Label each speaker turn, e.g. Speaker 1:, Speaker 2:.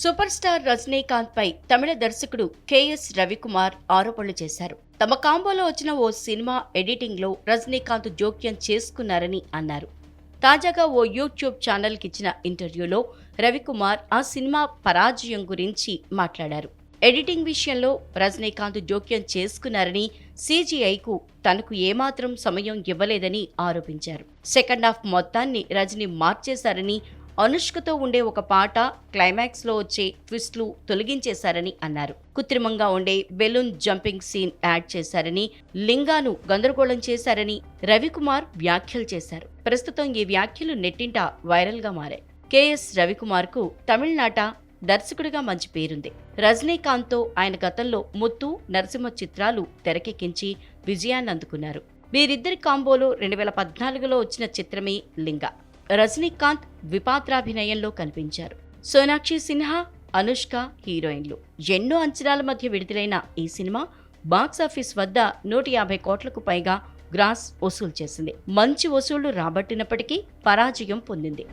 Speaker 1: Super star Rajinikanth పై తమిళ దర్శకుడు K S Ravikumar ఆరోపణలు చేశారు. తమ కాంబోలో వచ్చిన ఓ సినిమా ఎడిటింగ్లో రజనీకాంత్ జోక్యం చేసుకున్నారని అన్నారు. తాజాగా ఓ యూట్యూబ్ ఛానల్కి ఇచ్చిన ఇంటర్వ్యూలో రవికుమార్ ఆ సినిమా పరాజయం గురించి మాట్లాడారు. ఎడిటింగ్ విషయంలో రజనీకాంత్ జోక్యం చేసుకున్నారని సీజీఐకు తనకు ఏమాత్రం సమయం ఇవ్వలేదని ఆరోపించారు. సెకండ్ హాఫ్ మొత్తాన్ని రజనీ మార్చేశారని అనుష్కతో ఉండే ఒక పాట క్లైమాక్స్లో వచ్చే ట్విస్ట్లు తొలగించేశారని అన్నారు. కృత్రిమంగా ఉండే బెలూన్ జంపింగ్ సీన్ యాడ్ చేశారని లింగాను గందరగోళం చేశారని రవికుమార్ వ్యాఖ్యలు చేశారు. ప్రస్తుతం ఈ వ్యాఖ్యలు నెట్టింట వైరల్గా మారాయి. కెఎస్ రవికుమార్కు తమిళనాట దర్శకుడిగా మంచి పేరుంది. రజనీకాంత్తో ఆయన గతంలో ముత్తు నరసింహ చిత్రాలు తెరకెక్కించి విజయాన్ని అందుకున్నారు. వీరిద్దరి కాంబోలో రెండు వేల పద్నాలుగులో వచ్చిన చిత్రమే లింగ. రజనీకాంత్ ద్విపాత్రాభినయంలో కనిపించారు. సోనాక్షి సిన్హా అనుష్క హీరోయిన్లు. ఎన్నో అంచనాల మధ్య విడుదలైన ఈ సినిమా బాక్సాఫీస్ వద్ద నూట యాభై కోట్లకు పైగా గ్రాస్ వసూలు చేసింది. మంచి వసూళ్ళు రాబట్టినప్పటికీ పరాజయం పొందింది.